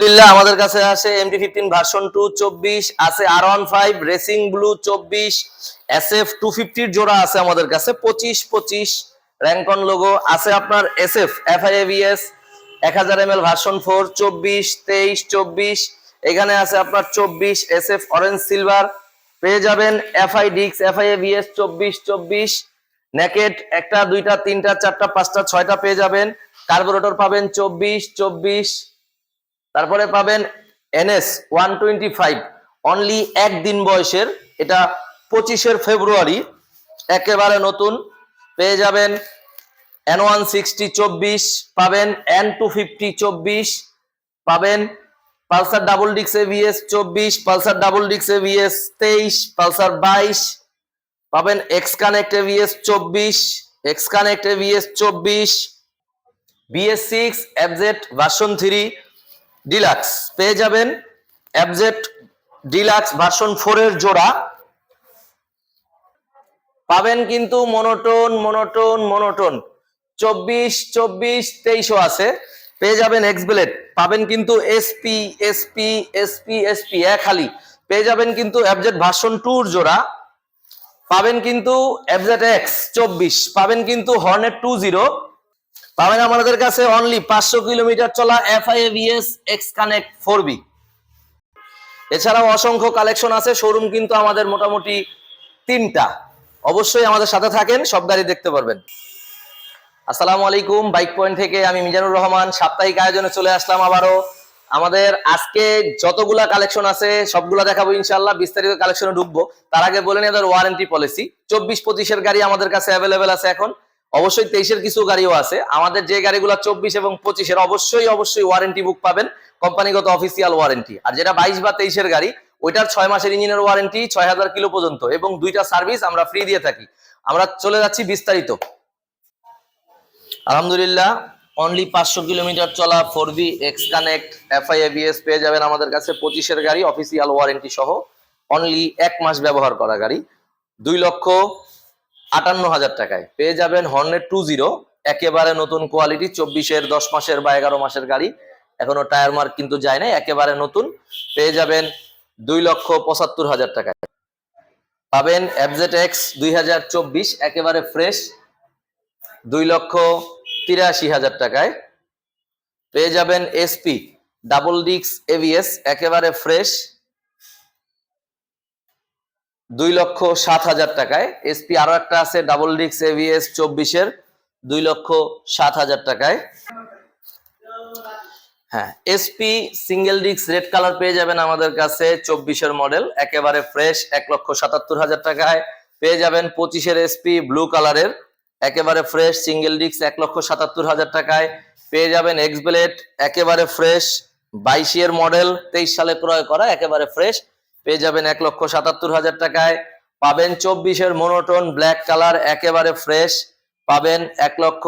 আলহামদুলিল্লাহ, আমাদের কাছে আছে এমটি ফিফটিন ভার্সন টু চব্বিশ, আছে R one five racing blue চব্বিশ এস এফ টু ফিফটির জোড়া আছে আমাদের কাছে, পঁচিশ পঁচিশ র্যাঙ্কন লোগো আছে আপনার S F F I ABS এক হাজার এম এল ভার্সন ফোর চব্বিশ, তেইশ, চব্বিশ, এখানে আছে আপনার চব্বিশ এস এফ অরেঞ্জ সিলভার পেয়ে যাবেন এফআই ডিক্স এফআই এভিএস চব্বিশ চব্বিশ নেকেট একটা, দুইটা, তিনটা, চারটা, পাঁচটা, ছয়টা পেয়ে যাবেন কার্বোরেটর পাবেন চব্বিশ চব্বিশ তারপরে পাবেন NS one twenty five only একদিন বয়সের, এটা পঁচিশের ফেব্রুয়ারি, একেবারে নতুন, পেয়ে যাবেন এন ওয়ান সিক্সটি চব্বিশ, পাবেন এন টু ফিফটি চব্বিশ, পাবেন পালসার ডাবল ডিক্স এভিএস চব্বিশ, পালসার ডাবল ডিক্স এভিএস তেইশ, পালসার বাইশ, পাবেন এক্স কানেক্ট এভিএস চব্বিশ এক্স কানেক্ট এভিএস চব্বিশ BS six FZ version three deluxe. পেয়ে যাবেন এফজেড ডিলাক্স ভার্সন ফোর এর জোড়া। পাবেন কিন্তু মনোটোন মনোটোন মনোটোন। চব্বিশ চব্বিশ, তেইশও আছে। পেয়ে যাবেন এক্স ব্লেড পাবেন কিন্তু এসপি এসপি এসপি এসপি এক খালি। পেয়ে যাবেন কিন্তু অ্যাবজেট ভার্সন টুর জোড়া। পাবেন কিন্তু এফজেড এক্স, চব্বিশ। পাবেন কিন্তু হর্নেট টু জিরো। পাবেন আমাদের কাছে অনলি পাঁচশো কিলোমিটার চলা FI ABS X connect four B এছাড়াও অসংখ্য কালেকশন আছে শোরুম কিন্তু আমাদের মোটামুটি তিনটা। অবশ্যই আমাদের সাথে থাকেন, সব গাড়ি দেখতে পারবেন। আসসালামু আলাইকুম, বাইক পয়েন্ট থেকে আমি মিজানুর রহমান, সাপ্তাহিক আয়োজনে চলে আসলাম আবারও। আমাদের আজকে যতগুলা কালেকশন আছে, সবগুলা দেখাবো ইনশাল্লাহ বিস্তারিত কালেকশনে ঢুকবো। তার আগে বলে নিয়ে ওয়ারেন্টি পলিসি চব্বিশ পঁচিশের গাড়ি আমাদের কাছে অ্যাভেলেবেল আছে এখন। অবশ্যই তেইশের কিছু গাড়িও আছে। আমাদের যে গাড়িগুলো চব্বিশ এবং পঁচিশের, অবশ্যই অবশ্যই ওয়ারেন্টি বুক পাবেন। কোম্পানিগত অফিসিয়াল ওয়ারেন্টি আর যেটা বাইশ বা তেইশের গাড়ি, ওইটার ছয় মাসের ইঞ্জিনের ওয়ারেন্টি ছয় হাজার কিলো পর্যন্ত। এবং দুইটা সার্ভিস আমরা ফ্রি দিয়ে থাকি। আমরা চলে যাচ্ছি বিস্তারিত। আলহামদুলিল্লাহ অনলি পাঁচশো কিলোমিটার চলা four B X connect FI ABS পেয়ে যাবেন আমাদের কাছে পঁচিশের গাড়ি অফিসিয়াল ওয়ারেন্টি সহ। অনলি এক মাস ব্যবহার করা গাড়ি। দুই লক্ষ আটান্ন হাজার টাকায়। পেয়ে যাবেন হর্নেট টু জিরো একেবারে নতুন কোয়ালিটি চব্বিশের, দশ মাসের বা এগারো মাসের গাড়ি। এখনও টায়ার মার্ক কিন্তু যায় নাই, একেবারে নতুন। পেয়ে যাবেন দুই লক্ষ পঁচাত্তর হাজার টাকায়। পাবেন এফজেড এক্স দুই হাজার চব্বিশ, একেবারে ফ্রেশ দুই লক্ষ তিরাশি হাজার টাকায়। পেয়ে যাবেন এসপি ডাবল ডিক্স এভিএস একেবারে ফ্রেশ দুই লক্ষ সাত হাজার টাকায়। এসপি আরও একটা আছে ডাবল ডিক্স এভিএস চব্বিশের দুই লক্ষ সাত হাজার টাকায়। হ্যাঁ এসপি সিঙ্গেল ডিক্স রেড কালার পেয়ে যাবেন আমাদের কাছে চব্বিশের মডেল, একেবারে ফ্রেশ এক লক্ষ সাতাত্তর হাজার টাকায়। পেয়ে যাবেন পঁচিশের এসপি ব্লু কালারের একেবারে ফ্রেশ সিঙ্গেল ডিক্স এক লক্ষ সাতাত্তর হাজার টাকায়। পেয়ে যাবেন এক্স ব্লেড একেবারে ফ্রেশ বাইশের মডেল, তেইশ সালে ক্রয় করা, একেবারে ফ্রেশ পেয়ে যাবেন এক লক্ষ সাতাত্তর হাজার টাকায়। পাবেন চব্বিশের মনোটোন ব্ল্যাক কালার, একেবারে ফ্রেশ। পাবেন এক লক্ষ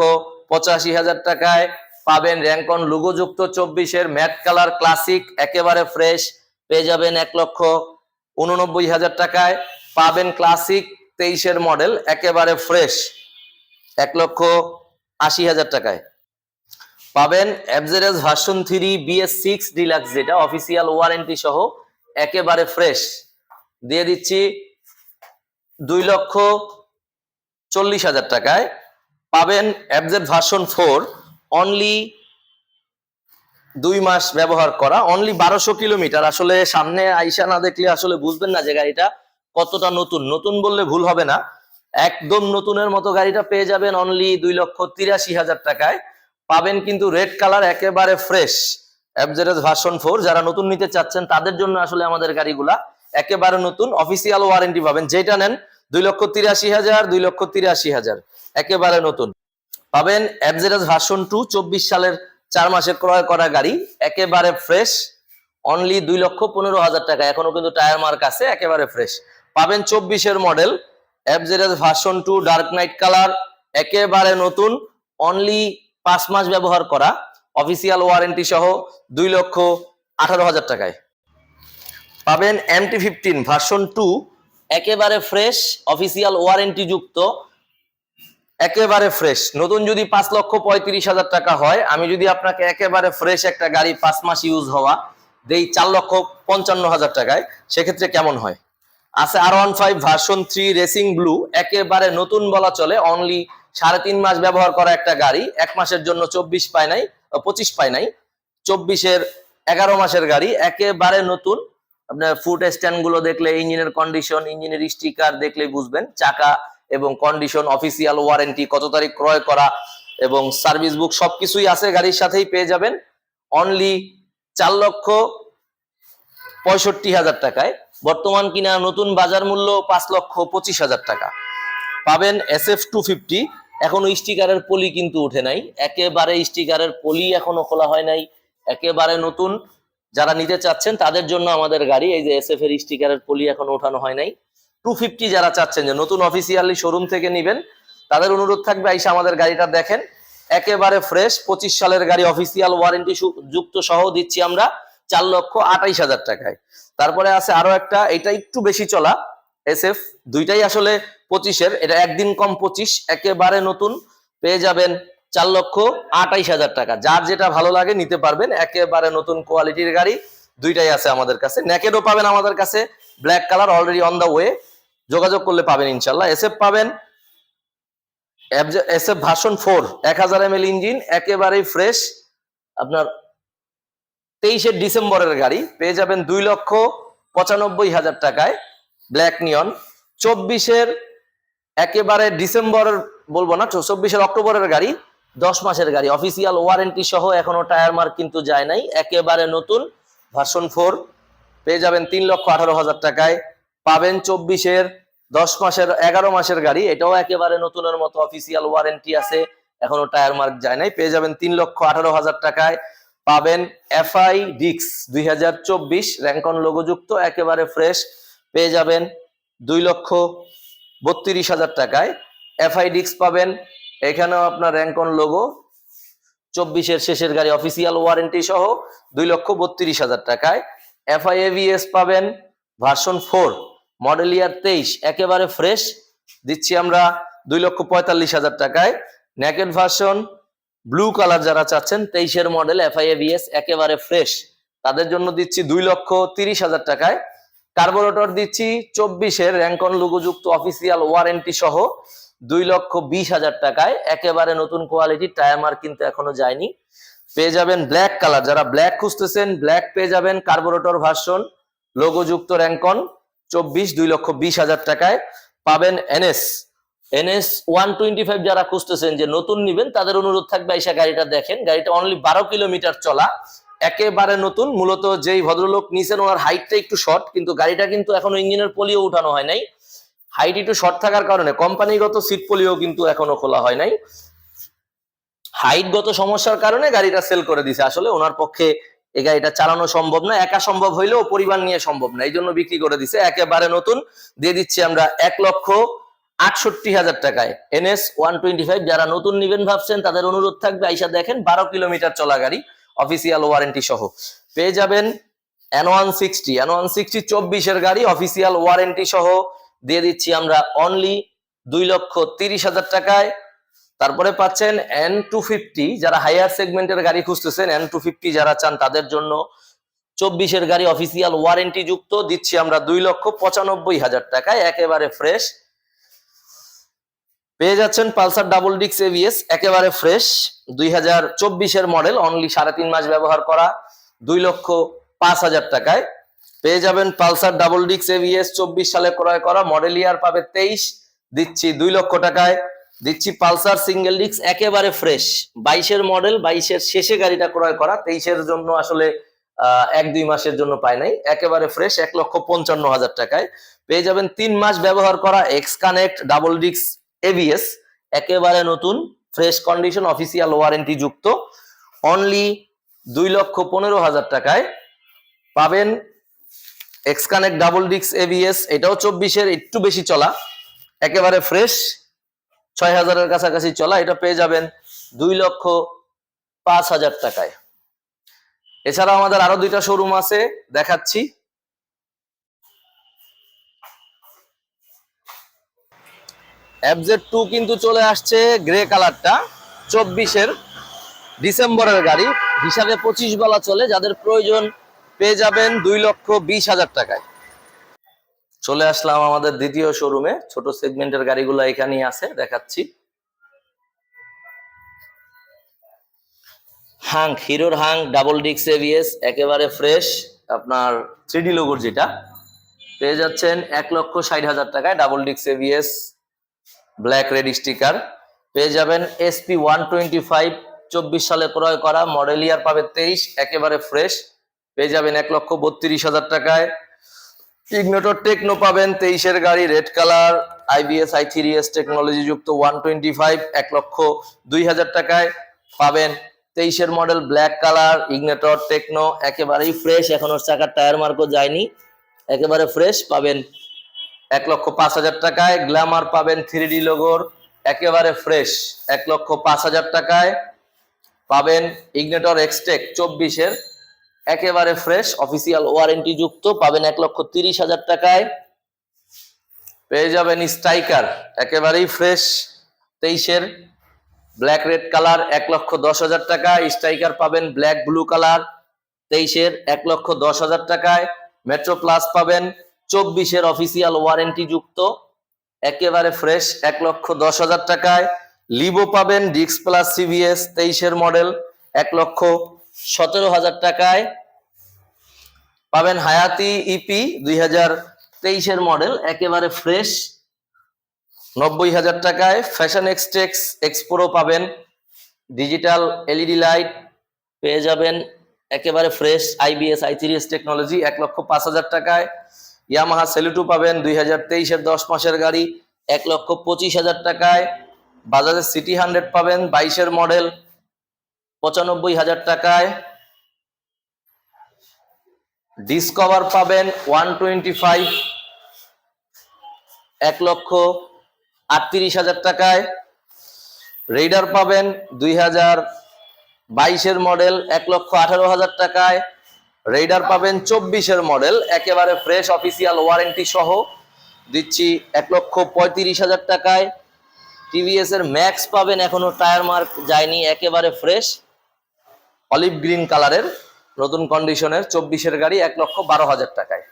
পঁচাশি হাজার টাকায়। পাবেন র্যাঙ্কন লুগোযুক্ত চব্বিশের ম্যাট কালার ক্লাসিক, একেবারে ফ্রেশ। পেয়ে যাবেন এক লক্ষ উননব্বই হাজার টাকায়। পাবেন ক্লাসিক তেইশের মডেল, একেবারে ফ্রেশ। এক লক্ষ আশি হাজার টাকায়। পাবেন FZS version three, BS six deluxe, যেটা অফিসিয়াল ওয়ারেন্টি সহ একেবারে ফ্রেশ দিয়ে দিচ্ছি দুই লক্ষ চল্লিশ হাজার টাকায়। পাবেন এফজেড ভার্সন ফোর অনলি দুই মাস ব্যবহার করা অনলি বারোশো কিলোমিটার। আসলে সামনে আইসা না দেখলে আসলে বুঝবেন না যে গাড়িটা কতটা নতুন। নতুন বললে ভুল হবে না। একদম নতুনের মতো গাড়িটা পেয়ে যাবেন অনলি দুই লক্ষ তিরাশি হাজার টাকায়। পাবেন কিন্তু রেড কালার একেবারে ফ্রেশ এফজেডএস ভার্সন ফোর যারা নতুন নিতে চাচ্ছেন, তাদের জন্য আসলে আমাদের গাড়িগুলা একেবারে নতুন অফিসিয়াল ওয়ারেন্টি পাবেন। যেটা নেন দুই লক্ষ তিরাশি হাজার, দুই লক্ষ তিরাশি হাজার। একেবারে নতুন। পাবেন এফজেডএস ভার্সন টু চব্বিশ সালের চার মাসে ক্রয় করা গাড়ি। একেবারে ফ্রেশ অনলি দুই লক্ষ পনেরো হাজার টাকা। এখনও কিন্তু টায়ার মার্ক আছে, একেবারে ফ্রেশ পাবেন চব্বিশের model FZS version two dark knight colour একেবারে নতুন অনলি পাঁচ মাস ব্যবহার করা। অফিসিয়াল ওয়ারেন্টি সহ দুই লক্ষ আঠারো হাজার টাকায়। পাবেন এমটি ফিফটিন ভার্সন টু একেবারে ফ্রেশ অফিসিয়াল ওয়ারেন্টি যুক্ত। একেবারে ফ্রেশ নতুন যদি পাঁচ লক্ষ পঁয়ত্রিশ হাজার টাকা হয়, আমি যদি আপনাকে একেবারে ফ্রেশ একটা গাড়ি পাঁচ মাস ইউজ হওয়া দেই চার লক্ষ পঞ্চান্ন হাজার টাকায়, সেক্ষেত্রে কেমন হয়? আছে R one five version three racing blue একেবারে নতুন বলা চলে অনলি সাড়ে তিন মাস ব্যবহার করা একটা গাড়ি, এক মাসের জন্য চব্বিশ পায় নাই পঁচিশ পায় নাই। চব্বিশের এগারো মাসের গাড়ি, একেবারে নতুন। আপনার ফুট স্ট্যান্ডগুলো দেখলে ইঞ্জিনের কন্ডিশন ইঞ্জিনের স্টিকার দেখলে বুঝবেন। চাকা এবং কন্ডিশন অফিসিয়াল ওয়ারেন্টি কত তারিখ ক্রয় করা এবং সার্ভিস বুক সবকিছুই আছে, গাড়ির সাথেই পেয়ে যাবেন। অনলি চার লক্ষ পঁয়ষট্টি হাজার টাকায়। বর্তমান কিনা নতুন বাজার মূল্য পাঁচ লক্ষ পঁচিশ হাজার টাকা। পাবেন এস এফ টু ফিফটি এখনও স্টিকারের পলি কিন্তু উঠে নাই। একেবারে স্টিকারের পলি এখনও খোলা হয় নাই। একেবারে নতুন। যারা নিতে চাচ্ছেন, তাদের জন্য আমাদের গাড়ি, এই যে এস এফ এর স্টিকারের পলি এখনও ওঠানো হয় নাই। টু ফিফটি যারা চাচ্ছেন যে নতুন অফিসিয়ালি শোরুম থেকে নিবেন, তাদের অনুরোধ থাকবে আইসা আমাদের গাড়িটা দেখেন। একেবারে ফ্রেশ পঁচিশ সালের গাড়ি অফিসিয়াল ওয়ারেন্টি যুক্ত সহ দিচ্ছি আমরা চার লক্ষ আঠাইশ হাজার টাকায়। তারপরে আছে আরও একটা, এটা একটু বেশি চলা। এস এফ দুইটাই আসলে পঁচিশের, এটা একদিন কম পঁচিশ, একেবারে নতুন, পেয়ে যাবেন চার লক্ষ আটাইশ হাজার টাকা। যার যেটা ভালো লাগে নিতে পারবেন, একেবারে নতুন কোয়ালিটির গাড়ি, দুইটাই আছে আমাদের কাছে। নেকেডও পাবেন আমাদের কাছে black colour already on the way যোগাযোগ করলে পাবেন ইনশাল্লাহ এস এফ পাবেন এস এফ ভার্সন ফোর এক হাজার এম এল ইঞ্জিন, একেবারেই ফ্রেশ আপনার তেইশের ডিসেম্বরের গাড়ি, পেয়ে যাবেন দুই লক্ষ পঁচানব্বই হাজার টাকায় ব্ল্যাক নিয়ন চব্বিশের একেবারে ডিসেম্বর বলব না, চব্বিশের অক্টোবরের গাড়ি, দশ মাসের গাড়ি অফিসিয়াল ওয়ারেন্টি সহ এখনও টায়ার মার্ক কিন্তু যায় নাই, একেবারে নতুন ভার্সন ফোর পেয়ে যাবেন তিন লক্ষ আঠারো হাজার টাকায়, পাবেন চব্বিশের দশ মাসের, এগারো মাসের গাড়ি, এটাও একেবারে নতুনের মতো অফিসিয়াল ওয়ারেন্টি আছে, এখনও টায়ার মার্ক যায় নাই, পেয়ে যাবেন তিন লক্ষ আঠারো হাজার টাকায়, পাবেন এফআই ডিক্স দুই হাজার চব্বিশ র্যাঙ্কন লোগোযুক্ত একেবারে ফ্রেশ পেয়ে যাবেন দুই লক্ষ বত্রিশ হাজার টাকায় এফআই ডিক্স পাবেন। এখানেও আপনার র্যাঙ্কন লোগো চব্বিশের শেষের গাড়ি অফিসিয়াল ওয়ারেন্টি সহ দুই লক্ষ বত্রিশ হাজার টাকায় এফআই এভিএস পাবেন ভার্সন ফোর মডেল ইয়ার তেইশ, একেবারে ফ্রেশ দিচ্ছি আমরা দুই লক্ষ পঁয়তাল্লিশ হাজার টাকায় নেকেড ভার্সন ব্লু কালার যারা চাচ্ছেন, তেইশের মডেল এফআইএভিএস একেবারে ফ্রেশ তাদের জন্য দিচ্ছি দুই লক্ষ তিরিশ হাজার টাকায় কার্বোরেটর দিচ্ছি চব্বিশের র্যাঙ্কন লোগোযুক্ত অফিসিয়াল ওয়ারেন্টি সহ দুই লক্ষ বিশ হাজার টাকায়। একেবারে নতুন কোয়ালিটি টায়ার কিন্তু এখনও যায়নি। পেয়ে যাবেন ব্ল্যাক কালার। যারা ব্ল্যাক খুঁজতেছেন, ব্ল্যাক পেয়ে যাবেন কার্বোরেটর ভার্সন লোগোযুক্ত র্যাঙ্কন চব্বিশ, দুই লক্ষ বিশ হাজার টাকায়। পাবেন NS. NS one twenty five যারা খুঁজতেছেন যে নতুন নিবেন, তাদের অনুরোধ থাকবে, এসে গাড়িটা দেখেন। গাড়িটা অনলি বারো কিলোমিটার চলা। একেবারে নতুন, মূলত যেই ভদ্রলোক নিছেন ওনার হাইটটা একটু শর্ট কিন্তু গাড়িটা কিন্তু এখনও ইঞ্জিনের পলিও উঠানো হয় নাই। হাইট একটু শর্ট থাকার কারণে কোম্পানিগত সিট পলিও কিন্তু এখনও খোলা হয় নাই। হাইটগত সমস্যার কারণে গাড়িটা সেল করে দিছে। আসলে ওনার পক্ষে এই গাড়িটা চালানো সম্ভব না, একা সম্ভব হইলেও পরিবার নিয়ে সম্ভব না। এই জন্য বিক্রি করে দিছে। একেবারে নতুন, দিয়ে দিচ্ছি আমরা এক লক্ষ আটষট্টি হাজার টাকায়। এনএস ওয়ান টোয়েন্টি ফাইভ যারা নতুন নিবেন ভাবছেন, তাদের অনুরোধ থাকবে, আইসা দেখেন, বারো কিলোমিটার চলা গাড়ি। অফিসিয়াল ওয়ারেন্টি সহ। পেয়ে যাবেন N one sixty N one sixty চব্বিশের গাড়ি অফিসিয়াল ওয়ারেন্টি সহ। দিয়ে দিচ্ছি আমরা অনলি দুই লক্ষ তিরিশ হাজার টাকায়। তারপরে পাচ্ছেন এন টু ফিফটি যারা হায়ার সেগমেন্টের গাড়ি খুঁজতেছেন এন টু ফিফটি যারা চান তাদের জন্য চব্বিশের গাড়ি অফিসিয়াল ওয়ারেন্টি যুক্ত। দিচ্ছি আমরা দুই লক্ষ পঁচানব্বই হাজার টাকায়, একেবারে ফ্রেশ পেয়ে যাচ্ছেন পালসার ডাবল ডিক্স এভিএস একেবারে ফ্রেশ দুই হাজার চব্বিশের মডেল অনলি সাড়ে তিন মাস ব্যবহার করা, দুই লক্ষ পাঁচ হাজার টাকায়। পেয়ে যাবেন পালসার ডাবল ডিক্স এভিএস চব্বিশ সালে ক্রয় করা মডেল ইয়ার পাবে তেইশ। দিচ্ছি দুই লক্ষ টাকায়। দিচ্ছি পালসার সিঙ্গেল ডিক্স একেবারে ফ্রেশ বাইশের মডেল বাইশের শেষে গাড়িটা ক্রয় করা, তেইশের জন্য আসলে এক দুই মাসের জন্য পায় নাই। একেবারে ফ্রেশ এক লক্ষ পঞ্চান্ন হাজার টাকায়। পেয়ে যাবেন তিন মাস ব্যবহার করা এক্স কানেক্ট ডাবল ডিক্স এবিএস একেবারে নতুন ফ্রেশ কন্ডিশন অফিসিয়াল ওয়ারেন্টি যুক্ত। অনলি দুই লক্ষ পনেরো হাজার টাকায় পাবেন এক্স কানেক্ট ডাবল ডিক্স এবিএস এটাও চব্বিশের, একটু বেশি চলা। একেবারে ফ্রেশ ছয় হাজারের কাছাকাছি চলা, এটা পেয়ে যাবেন দুই লক্ষ পাঁচ হাজার টাকায়। এছাড়া আমাদের আরও দুইটা শোরুম আছে, দেখাচ্ছি। এফজেড টু কিন্তু চলে আসছে গ্রে কালারটা চব্বিশের ডিসেম্বরের গাড়ি। হিসাবে পঁচিশ বেলা চলে। যাদের প্রয়োজন পেয়ে যাবেন দুই লক্ষ বিশ হাজার টাকায়। চলে আসলাম আমাদের দ্বিতীয় শোরুমে ছোট সেগমেন্টের গাড়িগুলো এখানেই আছে, দেখাচ্ছি। হাঙ্ক হিরোর হাঙ্ক ডাবল ডিক্স এভিএস একেবারে ফ্রেশ আপনার থ্রিডি লোগোর যেটা। পেয়ে যাচ্ছেন এক লক্ষ ষাট হাজার টাকায় ডাবল ডিক্স এভিএস ব্ল্যাক রেড স্টিকার। পেয়ে যাবেন এসপি ওয়ান টোয়েন্টি ফাইভ চব্বিশ সালে ক্রয় করা মডেল ইয়ার পাবে তেইশ, একেবারে ফ্রেশ পেয়ে যাবেন এক লক্ষ বত্রিশ হাজার টাকায়। ইগনোটর টেকনো পাবেন তেইশের গাড়ি red colour IBS I three S technology যুক্ত ওয়ান টোয়েন্টি ফাইভ এক লক্ষ দুই হাজার টাকায়। পাবেন তেইশের model black colour Ignitor techno একেবারেই ফ্রেশ এখনও চাকার টায়ার মার্কও যায়নি। একেবারে ফ্রেশ পাবেন এক লক্ষ পাঁচ হাজার টাকায় গ্ল্যামার পাবেন থ্রি ডি লোগোর একেবারে ফ্রেশ। এক লক্ষ পাঁচ হাজার টাকায় পাবেন ইগনেটর এক্সটেক চব্বিশের একেবারে ফ্রেশ, অফিসিয়াল ওয়ারেন্টি যুক্ত পাবেন এক লক্ষ তিরিশ হাজার টাকায়। পেয়ে যাবেন স্ট্রাইকার, একেবারেই ফ্রেশ, তেইশের ব্ল্যাক রেড কালার, এক লক্ষ দশ হাজার টাকা স্ট্রাইকার পাবেন ব্ল্যাক ব্লু কালার, তেইশের এক লক্ষ দশ হাজার টাকায়। মেট্রো প্লাস পাবেন চব্বিশের অফিসিয়াল ওয়ারেন্টি যুক্ত, একেবারে ফ্রেশ এক লক্ষ দশ হাজার টাকায়। লিভো পাবেন ডিক্স প্লাস সিবিএস তেইশের মডেল এক লক্ষ সতেরো হাজার টাকায়। পাবেন হায়াতি ইপি দুই হাজার তেইশের মডেল একেবারে ফ্রেশ নব্বই হাজার টাকায়। ফ্যাশন এক্সটেক্স এক্সপ্রো পাবেন ডিজিটাল এলইডি লাইট পেয়ে যাবেন, একেবারে fresh IBS I three technology এক লক্ষ পাঁচ হাজার টাকায়। ইয়ামাহা সেলুটু পাবেন দুই হাজার তেইশের দশ মাসের গাড়ি, এক লক্ষ পঁচিশ হাজার টাকায়। বাজাজের সিটি হান্ড্রেড পাবেন বাইশের মডেল, পঁচানব্বই হাজার টাকায়। ডিসকভার পাবেন ওয়ান টোয়েন্টি ফাইভ এক লক্ষ আটত্রিশ হাজার টাকায়। রেইডার পাবেন দুই হাজার বাইশের মডেল, এক লক্ষ আঠারো হাজার টাকায়। রেইডার পাবেন চব্বিশের মডেল একেবারে ফ্রেশ অফিসিয়াল ওয়ারেন্টি সহ। দিচ্ছি এক লক্ষ পঁয়ত্রিশ হাজার টাকায়। টিভিএস এর ম্যাক্স পাবেন, এখনও টায়ার মার্ক যায়নি, একেবারে ফ্রেশ অলিভ গ্রিন কালারের নতুন কন্ডিশনের চব্বিশের গাড়ি এক লক্ষ বারো হাজার টাকায়।